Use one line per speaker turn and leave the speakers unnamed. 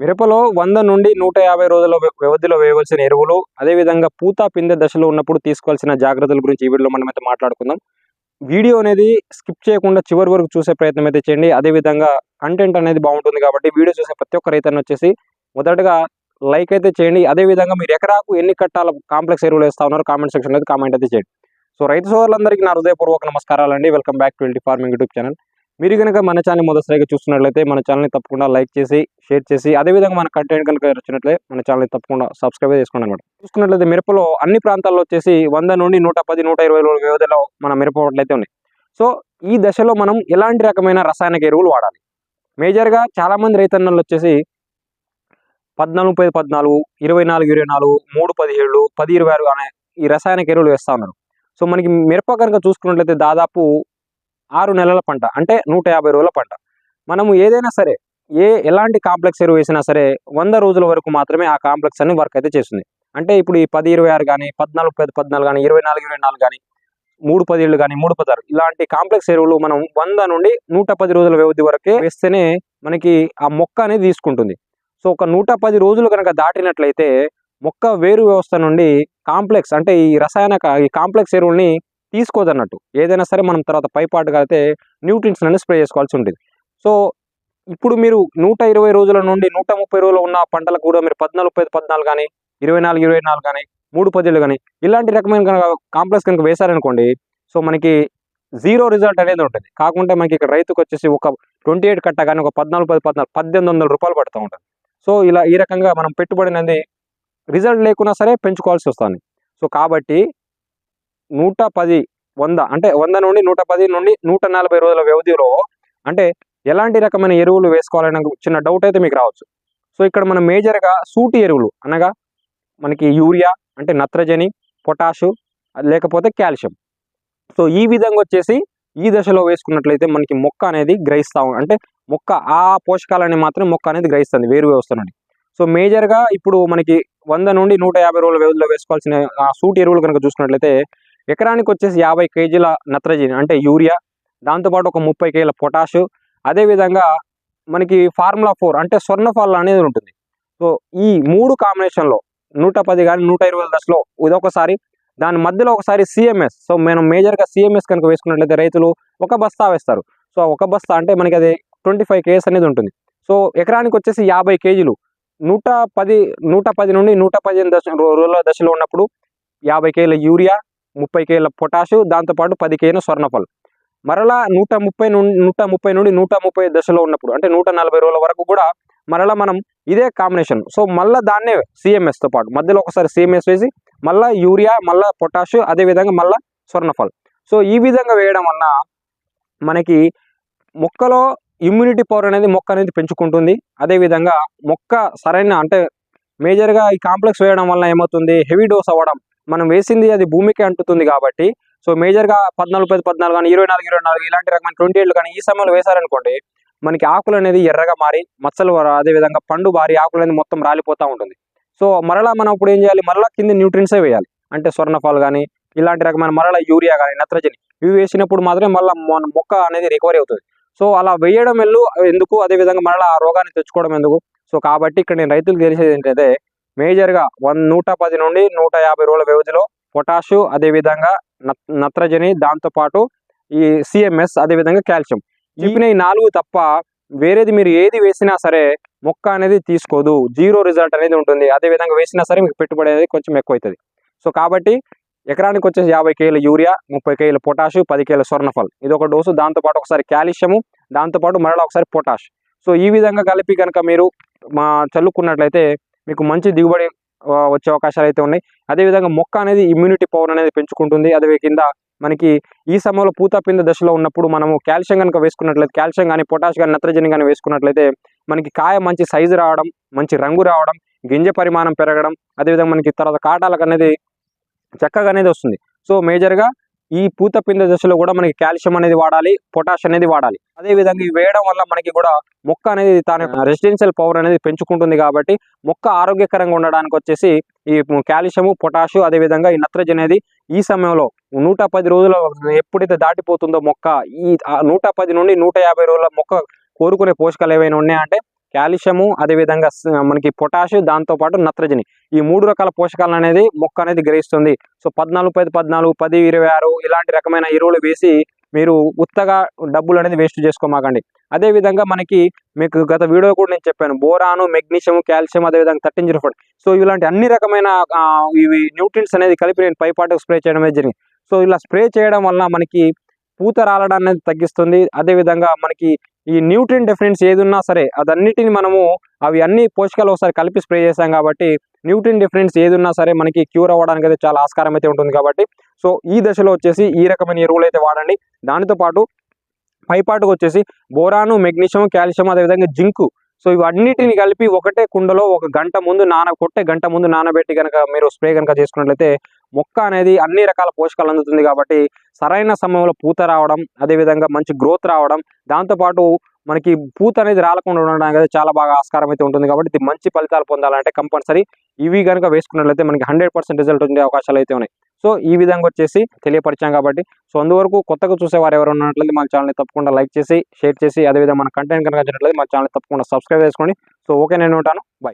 మిరపలో వంద నుండి నూట యాభై రోజుల వ్యవధిలో వేయవలసిన ఎరువులు అదేవిధంగా పూత పిందె దశలో ఉన్నప్పుడు తీసుకోవాల్సిన జాగ్రత్తల గురించి ఈ వీడియోలో మనం అయితే మాట్లాడుకుందాం. వీడియో అనేది స్కిప్ చేయకుండా చివరి వరకు చూసే ప్రయత్నం అయితే చేయండి. అదేవిధంగా కంటెంట్ అనేది బాగుంటుంది కాబట్టి వీడియో చూసే ప్రతి ఒక్క రైతన్న వచ్చేసి మొదటగా లైక్ అయితే చేయండి. అదేవిధంగా మీరు ఎకరాకు ఎన్ని కట్టాల కాంప్లెక్స్ ఎరువులు వేస్తా ఉన్నారు కామెంట్ సెక్షన్లో కామెంట్ అయితే చేయండి. సో రైతు సోదరులందరికీ నా హృదయపూర్వక నమస్కారాలండి. Welcome back twenty farming YouTube channel. మీరు కనుక మన ఛానల్ మొదటిసారిగా చూస్తున్నట్లయితే మన ఛానల్ని తప్పకుండా లైక్ చేసి షేర్ చేసి అదేవిధంగా మన కంటెంట్ కనుక వచ్చినట్లయితే మన ఛానల్ని తప్పకుండా సబ్స్క్రైబ్ చేసుకోండి అనమాట చూసుకున్నట్లయితే మిరపలో అన్ని ప్రాంతాల్లో వచ్చేసి వంద నుండి నూట పది నూట ఇరవై వ్యవధిలో మన మిరప పంటలు ఉన్నాయి. సో ఈ దశలో మనం ఎలాంటి రకమైన రసాయనిక ఎరువులు వాడాలి? మేజర్గా చాలామంది రైతన్నలు వచ్చేసి పద్నాలుగు పది పద్నాలుగు ఇరవై నాలుగు ఇరవై నాలుగు మూడు పదిహేడు పది ఇరవై ఆరు అనే ఈ రసాయనిక ఎరువులు వేస్తూ ఉన్నారు. సో మనకి మిరప కనుక చూసుకున్నట్లయితే దాదాపు ఆరు నెలల పంట అంటే నూట యాభై రోజుల పంట. మనము ఏదైనా సరే ఏ ఎలాంటి కాంప్లెక్స్ ఎరువు వేసినా సరే వంద రోజుల వరకు మాత్రమే ఆ కాంప్లెక్స్ అని వర్క్ అయితే చేస్తుంది. అంటే ఇప్పుడు ఈ పది ఇరవై ఆరు కానీ పద్నాలుగు పది పద్నాలుగు కానీ ఇరవై నాలుగు ఇరవై నాలుగు కానీ మూడు పదిళ్ళు కానీ మూడు పదారు ఇలాంటి కాంప్లెక్స్ ఎరువులు మనం వంద నుండి నూట పది రోజుల వ్యవధి వరకే వేస్తేనే మనకి ఆ మొక్క అనేది తీసుకుంటుంది. సో ఒక నూట పది రోజులు కనుక దాటినట్లయితే మొక్క వేరు వ్యవస్థ నుండి కాంప్లెక్స్ అంటే ఈ రసాయన ఈ కాంప్లెక్స్ ఎరువుల్ని తీసుకోదన్నట్టు. ఏదైనా సరే మనం తర్వాత పైపాటుగా అయితే న్యూట్రిన్స్ అనేది స్ప్రే చేసుకోవాల్సి ఉంటుంది. సో ఇప్పుడు మీరు నూట ఇరవై రోజుల నుండి నూట ముప్పై రోజులు ఉన్న పంటలకు కూడా మీరు పద్నాలుగు పది పద్నాలుగు కానీ ఇరవై నాలుగు ఇరవై నాలుగు కానీ మూడు పదిలు కానీ ఇలాంటి రకమైన కనుక కాంప్లెక్స్ కనుక వేశారనుకోండి సో మనకి జీరో రిజల్ట్ అనేది ఉంటుంది. కాకుంటే మనకి ఇక్కడ రైతుకు వచ్చేసి ఒక ట్వంటీ ఎయిట్ కట్ట కానీ ఒక పద్నాలుగు పది పద్నాలుగు పద్దెనిమిది వందల రూపాయలు పడుతూ ఉంటుంది. సో ఇలా ఈ రకంగా మనం పెట్టుబడి అనేది రిజల్ట్ లేకున్నా సరే పెంచుకోవాల్సి వస్తుంది. సో కాబట్టి నూట పది వంద అంటే వంద నుండి నూట పది నుండి నూట నలభై రోజుల వ్యవధిలో అంటే ఎలాంటి రకమైన ఎరువులు వేసుకోవాలనే చిన్న డౌట్ అయితే మీకు రావచ్చు. సో ఇక్కడ మనం మేజర్గా సూటి ఎరువులు అనగా మనకి యూరియా అంటే నత్రజని పొటాషు లేకపోతే కాల్షియం. సో ఈ విధంగా వచ్చేసి ఈ దశలో వేసుకున్నట్లయితే మనకి మొక్క అనేది గ్రహిస్తూ అంటే మొక్క ఆ పోషకాలని మాత్రం మొక్క అనేది గ్రహిస్తుంది వేరు వ్యవస్థ నుండి. సో మేజర్గా ఇప్పుడు మనకి వంద నుండి నూట యాభై రోజుల వ్యవధిలో వేసుకోవాల్సిన ఆ సూటి ఎరువులు కనుక చూసుకున్నట్లయితే ఎకరానికి వచ్చేసి యాభై కేజీల నత్రజని అంటే యూరియా దాంతోపాటు ఒక ముప్పై కేజీల పొటాషు. అదేవిధంగా మనకి ఫార్ములా ఫోర్ అంటే స్వర్ణఫాల్ అనేది ఉంటుంది. సో ఈ మూడు కాంబినేషన్లో నూట పది కానీ నూట ఇరవై దశలో ఇదొకసారి దాని మధ్యలో ఒకసారి సిఎంఎస్. సో మనం మేజర్గా సిఎంఎస్ కనుక వేసుకున్నట్లయితే రైతులు ఒక బస్తా వేస్తారు. సో ఒక బస్తా అంటే మనకి అది ట్వంటీ ఫైవ్ కేజీస్ అనేది ఉంటుంది. సో ఎకరానికి వచ్చేసి యాభై కేజీలు. నూట పది నూట పది నుండి నూట పదిహేను దశ రోజుల దశలో ఉన్నప్పుడు యాభై కేజీల యూరియా ముప్పై కేల పొటాషు దాంతోపాటు పది కేజీల స్వర్ణఫల్. మరలా నూట ముప్పై నుండి నూట ముప్పై నుండి నూట ముప్పై దశలో ఉన్నప్పుడు అంటే నూట నలభై రోజుల వరకు కూడా మరలా మనం ఇదే కాంబినేషన్. సో మళ్ళీ దాన్నే సిఎంఎస్తో పాటు మధ్యలో ఒకసారి సిఎంఎస్ వేసి మళ్ళీ యూరియా మళ్ళీ పొటాషు అదేవిధంగా మళ్ళీ స్వర్ణఫల్. సో ఈ విధంగా వేయడం వలన మనకి మొక్కలో ఇమ్యూనిటీ పవర్ అనేది మొక్క అనేది పెంచుకుంటుంది. అదేవిధంగా మొక్క సరైన అంటే మేజర్గా ఈ కాంప్లెక్స్ వేయడం వల్ల ఏమవుతుంది? హెవీ డోస్ అవ్వడం మనం వేసింది అది భూమికి అంటుతుంది కాబట్టి సో మేజర్గా పద్నాలుగు పది పద్నాలుగు కానీ ఇరవై నాలుగు ఇరవై నాలుగు ఇలాంటి రకమైన ట్వంటీ ఏళ్ళు కానీ ఈ సమయంలో వేశారనుకోండి మనకి ఆకులు అనేది ఎర్రగా మారి మచ్చలు అదేవిధంగా పండు బారి ఆకులు అనేది మొత్తం రాలిపోతూ ఉంటుంది. సో మరలా మనం ఇప్పుడు ఏం చేయాలి? మరలా కింద న్యూట్రిన్సే వేయాలి? అంటే స్వర్ణఫాల్ కానీ ఇలాంటి రకమైన మరలా యూరియా కానీ నత్రజని ఇవి వేసినప్పుడు మాత్రమే మళ్ళీ మన మొక్క అనేది రికవరీ అవుతుంది. సో అలా వేయడం వెళ్ళు ఎందుకు? అదేవిధంగా మరలా ఆ రోగాన్ని తెచ్చుకోవడం ఎందుకు? సో కాబట్టి ఇక్కడ నేను రైతులకు తెలిసేది ఏంటంటే మేజర్గా వన్ నూట పది నుండి నూట యాభై రోజుల వ్యవధిలో పొటాషు అదేవిధంగా నత్- నత్రజని దాంతోపాటు ఈ సిఎంఎస్ అదేవిధంగా కాల్షియం. చెప్పిన ఈ నాలుగు తప్ప వేరేది మీరు ఏది వేసినా సరే మొక్క అనేది తీసుకోదు. జీరో రిజల్ట్ అనేది ఉంటుంది. అదే విధంగా వేసినా సరే మీకు పెట్టుబడి అనేది కొంచెం ఎక్కువ అవుతుంది సో కాబట్టి ఎకరానికి వచ్చేసి యాభై కేజీల యూరియా ముప్పై కేజీల పొటాషు పది కేజీల స్వర్ణఫల్. ఇది ఒక డోసు. దాంతోపాటు ఒకసారి కాల్షియము దాంతోపాటు మరలా ఒకసారి పొటాష్. సో ఈ విధంగా కలిపి కనుక మీరు మా చల్లుకున్నట్లయితే మీకు మంచి దిగుబడి వచ్చే అవకాశాలు అయితే ఉన్నాయి. అదేవిధంగా మొక్క అనేది ఇమ్యూనిటీ పవర్ అనేది పెంచుకుంటుంది. అదే కింద మనకి ఈ సమయంలో పూత పింద దశలో ఉన్నప్పుడు మనము కాల్షియం కనుక వేసుకున్నట్లయితే కాల్షియం కానీ పొటాష్ కానీ నత్రజని కానీ వేసుకున్నట్లయితే మనకి కాయ మంచి సైజు రావడం మంచి రంగు రావడం గింజ పరిమాణం పెరగడం అదేవిధంగా మనకి తర్వాత కాటాలకు అనేది చక్కగా అనేది వస్తుంది. సో మేజర్గా ఈ పూత పింద దశలో కూడా మనకి కాల్షియం అనేది వాడాలి పొటాష్ అనేది వాడాలి. అదే విధంగా ఇవి వేయడం వల్ల మనకి కూడా మొక్క అనేది తన రెసిడెన్షియల్ పవర్ అనేది పెంచుకుంటుంది కాబట్టి మొక్క ఆరోగ్యకరంగా ఉండడానికి వచ్చేసి ఈ కాల్షియము పొటాషు అదే విధంగా ఈ నత్రజని అనేది ఈ సమయంలో నూట పది రోజుల ఎప్పుడైతే దాటిపోతుందో మొక్క ఈ నూట పది నుండి నూట యాభై రోజుల మొక్క కోరుకునే పోషకాలు ఏవైనా ఉన్నాయంటే కాల్షియము అదేవిధంగా మనకి పొటాష్ దాంతోపాటు నత్రజని. ఈ మూడు రకాల పోషకాలను అనేది మొక్క అనేది గ్రహిస్తుంది. సో పద్నాలుగు పది పద్నాలుగు పది ఇరవై ఆరు ఇలాంటి రకమైన ఎరువులు వేసి మీరు ఉత్తగా డబ్బులు అనేది వేస్ట్ చేసుకోమాకండి. అదే విధంగా మనకి మీకు గత వీడియో కూడా నేను చెప్పాను. బోరాను మెగ్నీషియం కాల్షియం అదేవిధంగా థర్టీన్ జీరో ఫోర్. సో ఇలాంటి అన్ని రకమైన ఇవి న్యూట్రిన్స్ అనేది కలిపి నేను పైపాటు స్ప్రే చేయడం అనేది జరిగింది. సో ఇలా స్ప్రే చేయడం వల్ల మనకి పూత రాలడం అనేది తగ్గిస్తుంది. అదేవిధంగా మనకి ఈ న్యూట్రిన్ డెఫినెన్స్ ఏది ఉన్నా సరే అదన్నిటిని మనము అవి అన్ని పోషకాలు ఒకసారి కలిపి స్ప్రే చేస్తాం కాబట్టి న్యూట్రిన్ డిఫరెన్స్ ఏది ఉన్నా సరే మనకి క్యూర్ అవ్వడానికి అయితే చాలా ఆస్కారం అయితే ఉంటుంది కాబట్టి సో ఈ దశలో వచ్చేసి ఈ రకమైన ఎరువులు అయితే వాడండి. దానితో పాటు పైపాటుకు వచ్చేసి బోరాను మెగ్నీషియం కాల్షియం అదేవిధంగా జింకు సో ఇవన్నిటిని కలిపి ఒకటే కుండలో ఒక గంట ముందు నాన కొట్టే గంట ముందు నానబెట్టి కనుక మీరు స్ప్రే కనుక చేసుకున్నట్లయితే మొక్క అనేది అన్ని రకాల పోషకాలు అందుతుంది కాబట్టి సరైన సమయంలో పూత రావడం అదేవిధంగా మంచి గ్రోత్ రావడం దాంతోపాటు మనకి పూత అనేది రాలకుండా ఉండడానికి అయితే చాలా బాగా ఆస్కారం అయితే ఉంటుంది కాబట్టి మంచి ఫలితాలు పొందాలంటే కంపల్సరీ ఇవి కనుక వేసుకున్నట్లయితే మనకి హండ్రెడ్ పర్సెంట్ రిజల్ట్ ఉండే అవకాశాలు అయితే ఉన్నాయి. సో ఈ విధంగా వచ్చేసి తెలియపరిచాం కాబట్టి. సో అందువరకు కొత్తగా చూసేవారు ఎవరు ఉన్నట్లయితే మన ఛానల్ని తప్పకుండా లైక్ చేసి షేర్ చేసి అదేవిధంగా మన కంటెంట్ కనుక నచ్చినట్లయితే మన ఛానల్ తప్పకుండా సబ్స్క్రైబ్ చేసుకోండి. సో ఓకే నేను ఉంటాను. బై.